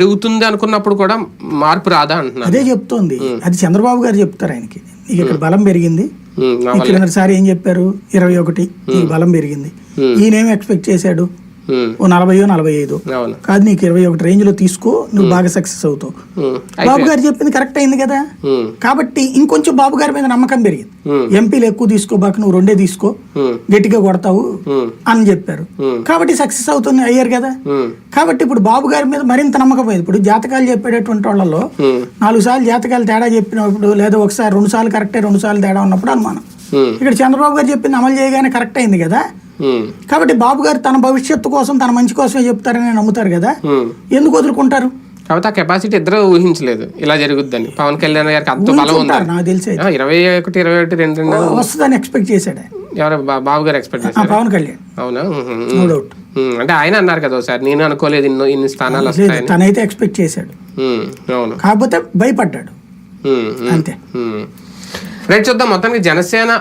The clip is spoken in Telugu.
పెరుగుతుంది అనుకున్నప్పుడు కూడా మార్పు రాదా అంటున్నారు. అదే చెప్తోంది. అది చంద్రబాబు గారు చెప్తారు ఆయనకి. నీకు ఇక్కడ బలం పెరిగింది. నీకు కిందసారి ఏం చెప్పారు? ఇరవై ఒకటి. బలం పెరిగింది. ఈయనేం ఎక్స్పెక్ట్ చేశాడు? ఓ నలభైయో నలభై ఐదు కాదు నీకు ఇరవై ఒకటి రేంజ్లో తీసుకో నువ్వు బాగా సక్సెస్ అవుతావు. బాబు గారు చెప్పింది కరెక్ట్ అయింది కదా? కాబట్టి ఇంకొంచెం బాబు గారి మీద నమ్మకం పెరిగింది. ఎంపీలు ఎక్కువ తీసుకోబాక నువ్వు రెండే తీసుకో. గట్టిగా కొడతావు అని చెప్పారు. కాబట్టి సక్సెస్ అవుతుంది అయ్యారు కదా? కాబట్టి ఇప్పుడు బాబు గారి మీద మరింత నమ్మకం పోయింది. ఇప్పుడు జాతకాలు చెప్పేటటువంటి వాళ్ళలో నాలుగు సార్లు జాతకాలు తేడా చెప్పినప్పుడు లేదా ఒకసారి రెండు సార్లు కరెక్టే రెండు సార్లు తేడా ఉన్నప్పుడు అనుమానం. ఇక్కడ చంద్రబాబు గారు చెప్పింది అమలు చేయగానే కరెక్ట్ అయింది కదా? కాబట్టి బాబు గారు తన భవిష్యత్తు కోసం తన మంచి కోసమే చెప్తారని నమ్ముతారు కదా. ఎందుకు వదులుకుంటారు? కాబట్టి ఆ కెపాసిటీ ఇద్దరు ఊహించలేదు. ఇలా జరుగుద్దని. పవన్ కళ్యాణ్ గారికి అంత బలం ఉంది? నాకు తెలిసి ఇరవై ఒకటి ఇరవై ఒకటి రెండు వస్తుందని ఎక్స్పెక్ట్ చేశాడు. ఎవరు? బాబు గారు ఎక్స్పెక్ట్ చేశారు? పవన్ కళ్యాణ్. అవునా? అంటే ఆయన అన్నారు కదా ఒకసారి నేను అనుకోలేదు ఇన్ని ఇన్ని స్థానాలు లేదు వస్తాయని. తనైతే ఎక్స్పెక్ట్ చేశాడు. అవును. కాకపోతే భయపడ్డాడు. అంతే. రైట్ చూద్దాం మొత్తానికి జనసేన